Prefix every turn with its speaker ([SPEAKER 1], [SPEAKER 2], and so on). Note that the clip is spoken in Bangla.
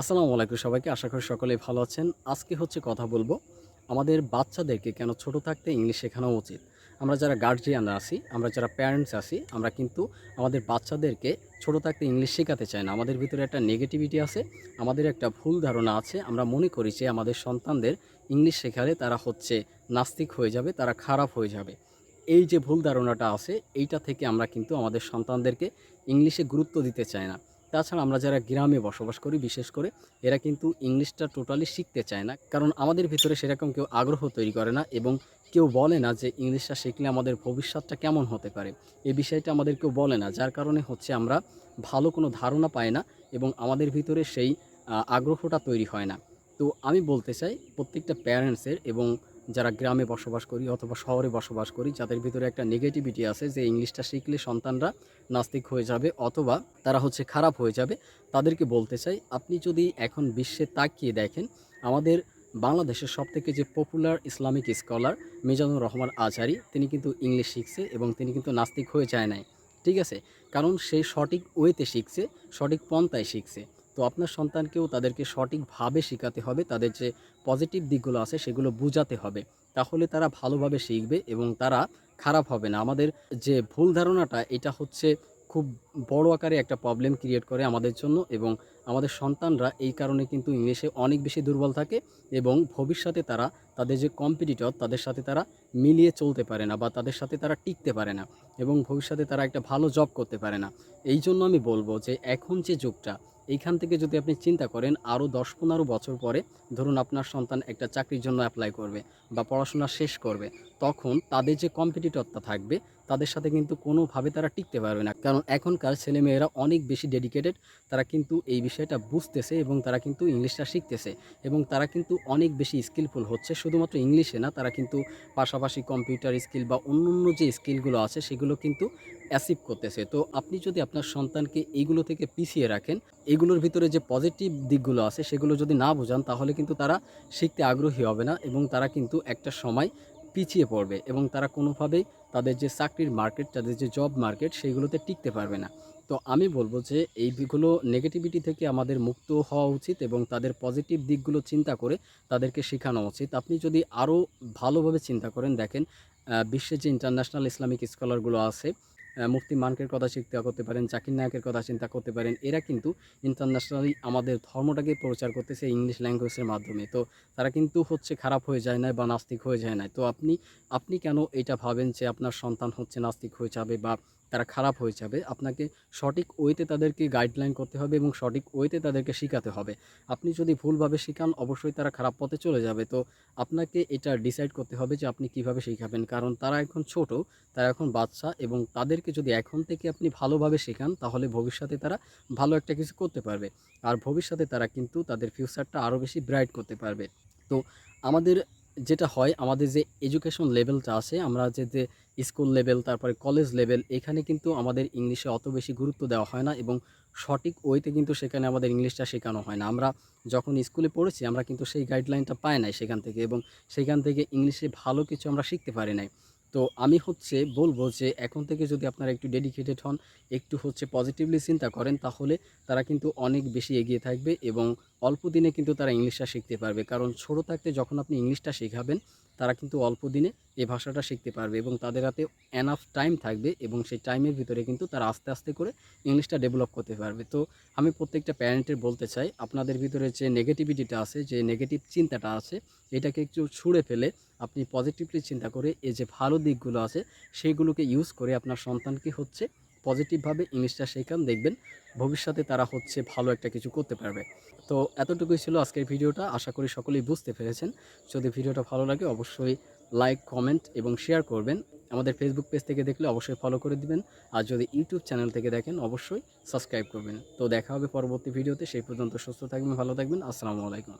[SPEAKER 1] আসসালামু আলাইকুম সবাইকে, আশা করি সকলেই ভালো আছেন। আজকে হচ্ছে কথা বলব আমাদের বাচ্চাদেরকে কেন ছোট থাকতে ইংলিশ শেখানো উচিত। আমরা যারা গার্জিয়ান আছি, আমরা যারা প্যারেন্টস আছি, আমরা কিন্তু আমাদের বাচ্চাদেরকে ছোট থাকতে ইংলিশ শেখাতে চাই না। আমাদের ভিতরে একটা নেগেটিভিটি আছে, আমাদের একটা ভুল ধারণা আছে। আমরা মনে করি যে আমাদের সন্তানদের ইংলিশ শেখালে তারা হচ্ছে নাস্তিক হয়ে যাবে, তারা খারাপ হয়ে যাবে। এই যে ভুল ধারণাটা আছে, এইটা থেকে আমরা কিন্তু আমাদের সন্তানদেরকে ইংলিশে গুরুত্ব দিতে চাই না। তাছাড়া আমরা যারা গ্রামে বসবাস করি, বিশেষ করে, এরা কিন্তু ইংলিশটা টোটালি শিখতে চায় না। কারণ আমাদের ভিতরে সেরকম কেউ আগ্রহ তৈরি করে না এবং কেউ বলে না যে ইংলিশটা শিখলে আমাদের ভবিষ্যৎটা কেমন হতে পারে। এই বিষয়টা আমাদের কেউ বলে না। যার কারণে হচ্ছে আমরা ভালো কোনো ধারণা পাই না এবং আমাদের ভিতরে সেই আগ্রহটা তৈরি হয় না। তো আমি বলতে চাই, প্রত্যেকটা প্যারেন্টসের এবং যারা গ্রামে বসবাস করি অথবা শহরে বসবাস করি, যাদের ভিতরে একটা নেগেটিভিটি আছে যে ইংলিশটা শিখলে সন্তানরা নাস্তিক হয়ে যাবে অথবা তারা হচ্ছে খারাপ হয়ে যাবে, তাদেরকে বলতে চাই, আপনি যদি এখন বিশ্বে তাকিয়ে দেখেন, আমাদের বাংলাদেশের সবথেকে যে popular Islamic scholar Mizanur Rahman Azhari তিনি কিন্তু ইংলিশ শিখছে এবং তিনি কিন্তু নাস্তিক হয়ে যায় নাই। ঠিক আছে? কারণ সে সঠিক ওয়েতে শিখছে, সঠিক পন্থায় শিখছে। তো আপনার সন্তানকেও তাদেরকে সঠিকভাবে শেখাতে হবে, তাদের যে পজিটিভ দিকগুলো আছে সেগুলো বোঝাতে হবে। তাহলে তারা ভালোভাবে শিখবে এবং তারা খারাপ হবে না। আমাদের যে ভুল ধারণাটা, এটা হচ্ছে খুব বড় আকারে একটা প্রবলেম ক্রিয়েট করে আমাদের জন্য এবং আমাদের সন্তানরা এই কারণে কিন্তু ইংলিশে অনেক বেশি দুর্বল থাকে এবং ভবিষ্যতে তারা তাদের যে কম্পিটিটর তাদের সাথে তারা মিলিয়ে চলতে পারে না বা তাদের সাথে তারা টিকতে পারে না এবং ভবিষ্যতে তারা একটা ভালো জব করতে পারে না। এই জন্য আমি বলব যে এখন যে যুগটা এইখান থেকে যদি আপনি চিন্তা করেন, আরও দশ পনেরো বছর পরে ধরুন আপনার সন্তান একটা চাকরির জন্য অ্যাপ্লাই করবে বা পড়াশোনা শেষ করবে, তখন তাদের যে কম্পিটিটরটা থাকবে তাদের সাথে কিন্তু কোনোভাবে তারা টিকতে পারবে না। কারণ এখনকার ছেলেমেয়েরা অনেক বেশি ডেডিকেটেড তারা কিন্তু এই বিষয়টা বুঝতেছে এবং তারা কিন্তু ইংলিশটা শিখতেছে এবং তারা কিন্তু অনেক বেশি স্কিলফুল হচ্ছে। শুধুমাত্র ইংলিশে না, তারা কিন্তু পাশাপাশি কম্পিউটার স্কিল বা অন্য অন্য যে স্কিলগুলো আছে, সেগুলো কিন্তু অ্যাচিভ করতেছে। তো আপনি যদি আপনার সন্তানকে এইগুলো থেকে পিছিয়ে রাখেন, এগুলোর ভিতরে যে পজিটিভ দিকগুলো আছে, সেগুলো যদি না বোঝান, তাহলে কিন্তু তারা শিখতে আগ্রহী হবে না এবং তারা কিন্তু একটা সময় পিছিয়ে পড়বে এবং তারা কোনোভাবেই তাদের যে চাকরির মার্কেট তাদের যে জব মার্কেট সেইগুলোতে টিকতে পারবে না। তো আমি বলব যে এইগুলো নেগেটিভিটি থেকে আমাদের মুক্ত হওয়া উচিত এবং তাদের পজিটিভ দিকগুলো চিন্তা করে তাদেরকে শেখানো উচিত। আপনি যদি আরও ভালোভাবে চিন্তা করেন, দেখেন বিশ্বের যে ইন্টারন্যাশনাল ইসলামিক স্কলারগুলো আছে মুফতি মানকের কথা চিন্তা করতে পারেন, জাকির নায়কের কথা চিন্তা করতে পারেন, এরা কিন্তু ইন্টারন্যাশনালি আমাদের ধর্মটাকে প্রচার করতেছে ইংলিশ ল্যাঙ্গুয়েজের মাধ্যমে। তো তারা কিন্তু হচ্ছে খারাপ হয়ে যায় না বা নাস্তিক হয়ে যায় না তো আপনি আপনি কেন এটা ভাবেন যে আপনার সন্তান হচ্ছে নাস্তিক হয়ে যাবে বা তারা খারাপ হয়ে যাবে। আপনাকে সঠিক ওয়েতে তাদেরকে গাইডলাইন করতে হবে এবং সঠিক ওয়েতে তাদেরকে শেখাতে হবে। আপনি যদি ভুলভাবে শেখান, অবশ্যই তারা খারাপ পথে চলে যাবে। তো আপনাকে এটা ডিসাইড করতে হবে যে আপনি কীভাবে শেখাবেন। কারণ তারা এখন ছোট, তারা এখন বাচ্চা এবং তাদেরকে যদি এখন থেকে আপনি ভালোভাবে শেখান, তাহলে ভবিষ্যতে তারা ভালো একটা কিছু করতে পারবে। আর ভবিষ্যতে তারা কিন্তু তাদের ফিউচারটা আরও বেশি ব্রাইট করতে পারবে। তো আমাদের যেটা হয়, আমাদের যে এডুকেশন লেভেলটা আছে, আমরা যে যে স্কুল লেভেল তারপরে কলেজ লেভেল এখানে কিন্তু আমাদের ইংলিশে অত বেশি গুরুত্ব দেওয়া হয় না এবং সঠিক ওইতে কিন্তু সেখানে আমাদের ইংলিশটা শেখানো হয় না। আমরা যখন স্কুলে পড়েছি, আমরা কিন্তু সেই গাইডলাইনটা পাই নাই সেখান থেকে এবং সেখান থেকে ইংলিশে ভালো কিছু আমরা শিখতে পারি নাই। তো আমি হচ্ছে বলব যে এখন থেকে যদি আপনারা একটু ডেডিকেটেড হন, একটু হচ্ছে পজিটিভলি চিন্তা করেন, তাহলে তারা কিন্তু অনেক বেশি এগিয়ে থাকবে এবং অল্প দিনে কিন্তু তারা ইংলিশটা শিখতে পারবে। কারণ ছোটো থাকতে যখন আপনি ইংলিশটা শেখাবেন তারা কিন্তু অল্প দিনে এই ভাষাটা শিখতে পারবে এবং তাদের হাতে এনাফ টাইম থাকবে এবং সেই টাইমের ভিতরে কিন্তু তারা আস্তে আস্তে করে ইংলিশটা ডেভেলপ করতে পারবে। তো আমি প্রত্যেকটা প্যারেন্টের বলতে চাই, আপনাদের ভিতরে যে নেগেটিভিটিটা আছে, যে নেগেটিভ চিন্তাটা আছে, এটাকে একটু ছুঁড়ে ফেলে আপনি পজিটিভলি চিন্তা করে এই যে ভালো দিকগুলো আছে সেইগুলোকে ইউজ করে আপনার সন্তানকে হচ্ছে পজিটিভভাবে ইংলিশটা শেখান, দেখবেন ভবিষ্যতে তারা হচ্ছে ভালো একটা কিছু করতে পারবে। তো এতটুকুই ছিল আজকের ভিডিওটা, আশা করি সকলেই বুঝতে পেরেছেন। যদি ভিডিওটা ভালো লাগে, অবশ্যই লাইক কমেন্ট এবং শেয়ার করবেন। আমাদের ফেসবুক পেজ থেকে দেখলে অবশ্যই ফলো করে দিবেন। আর যদি ইউটিউব চ্যানেল থেকে দেখেন, অবশ্যই সাবস্ক্রাইব করবেন। তো দেখা হবে পরবর্তী ভিডিওতে, সেই পর্যন্ত সুস্থ থাকবেন, ভালো থাকবেন। আসসালামু আলাইকুম।